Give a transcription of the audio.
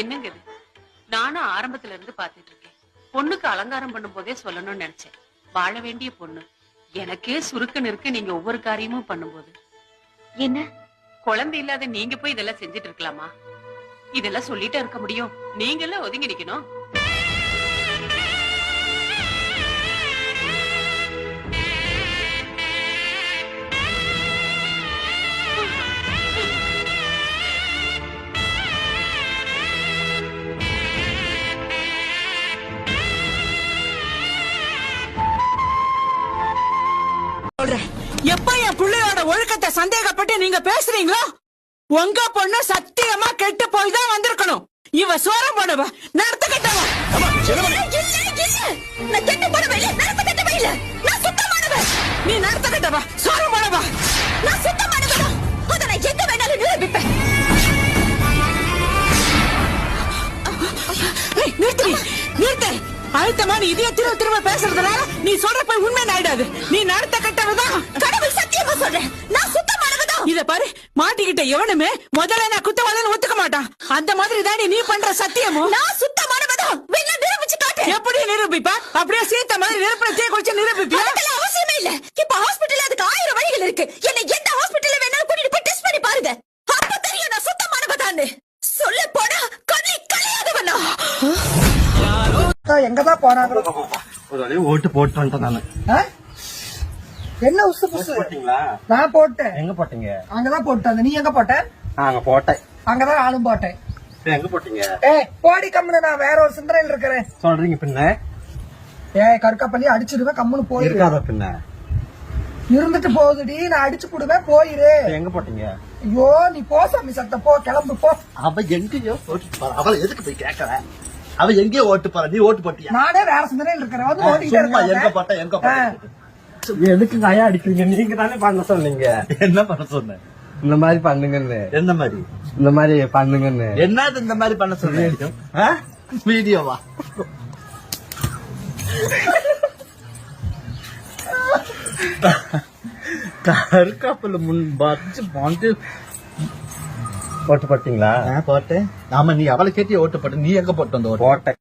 என்னங்க இது? நானும் ஆரம்பத்துல இருந்து பாத்துட்டு இருக்கேன். பொண்ணுக்கு அலங்காரம் பண்ணும் போதே சொல்லணும்னு நினைச்சேன். வாழ வேண்டிய பொண்ணு. எனக்கே சுருக்குன்னு இருக்கு நீங்க ஒவ்வொரு காரியமும் பண்ணும்போது. என்ன? குழந்தை இல்லாத நீங்க போய் இதெல்லாம் செஞ்சுட்டு இருக்கலாமா? இதெல்லாம் சொல்லிட்டே இருக்க முடியும். நீங்க எல்லாம் ஒதுங்கி நிக்கணும். பிள்ளையோட ஒழுக்கத்தை சந்தேகப்பட்டு நீங்க பேசுறீங்களோ? உங்க பொண்ணு சத்தியமா கெட்டு போய் தான் வந்திருக்கணும். இவ சோரம் போனவ நடத்த கட்டவ நான் கெட்டு போனவ இல்ல நடத்த கட்டவ இல்ல. நான் சுத்தமானவ. நீ நடத்த கட்டவ சோரம் போனவ. நான் சுத்தமானவ. அத நான் எங்க வேணாலும் நிரூபிப்பேன். நிறுத்து. நிறுத்து. அழுத்தமா நீ இதே திரும்ப திரும்ப பேசுறதுனால நீ சொல்றப்ப உண்மை ஆயிடாது. நீ நடத்த கட்டவதான் கடவுள் சத்தியமா சொல்றேன். மாட்டிக்கிட்ட எவனுமே முதல்ல நான் குத்தவாளன்னு ஒத்துக்க மாட்டான். அந்த மாதிரி தானே நீ பண்ற சத்தியமும் நான் சுத்தமானவதான் வேணா நிரூபிச்சு காட்டு எப்படி நிரூபிப்பா? அப்படியே சீத்த மாதிரி நெருப்புல தீ குளிச்சு நிரூபிப்பியா? அவசியமே இல்ல. இப்ப ஹாஸ்பிடல்ல அதுக்கு ஆயிரம் வழிகள் இருக்கு. என்ன எந்த ஹாஸ்பிடல்ல வேணாலும் கூட்டிட்டு போய் டெஸ்ட் பண்ணி பாருங்க. அப்ப தெரியும் நான் சுத்தமானவதான்னு. சொல்ல போனா கண்ணி கலையாதவனா. எங்கதான் வழியா ஓட்டு போட்டு வந்துட்டேன் நானு? என்ன உசு புசு போட்டீங்களா? நான் போட்டேன். எங்க போட்டீங்க? அங்கதான் போட்டாங்க நீ எங்க போட்ட? அங்க போட்டேன். அங்கதான் நானும் போட்டேன். எங்க போட்டீங்க? ஏய் போடி கம்முனு நான் வேற ஒரு சிந்தனையில் இருக்கிறேன். சொல்றீங்க பின்ன. ஏய் கற்காப்பள்ளி அடிச்சிடுவேன் கம்முனு போயிரு. இருக்காத பின்ன. இருந்துட்டு போகுதுடி நான் அடிச்சு போடுவேன் போயிரு. எங்க போட்டீங்க? ஐயோ நீ போ சாமி சத்த போ கிளம்பு போ. அவ எங்கேயோ ஓட்டு போற. அவளை எதுக்கு போய் கேக்குற? அவ எங்கேயோ ஓட்டு போற. நீ ஓட்டு போட்டியா? நானே வேற சிந்தனையில் இருக்கிறேன். வந்து சும்மா எங்க போட்ட? எங்க போட்ட? எதுக்கு நயா அடிக்கிறீங்க? நீங்க தானே பண்ண சொன்னீங்க. என்ன பண்ண சொன்னேன் இந்த மாதிரி பண்ணுங்கன்னு. என்ன மாதிரி? இந்த மாதிரி பண்ணுங்கன்னு. என்னது இந்த மாதிரி பண்ண சொன்னீங்க வீடியோவா? கருக்காப்புல முன் பச்சு பாண்டு. ஓட்டு போட்டீங்களா? போட்டேன். ஆமா நீ அவளை கேட்டி ஓட்டு போட்ட. நீ எங்க போட்டு வந்த ஓட்டு?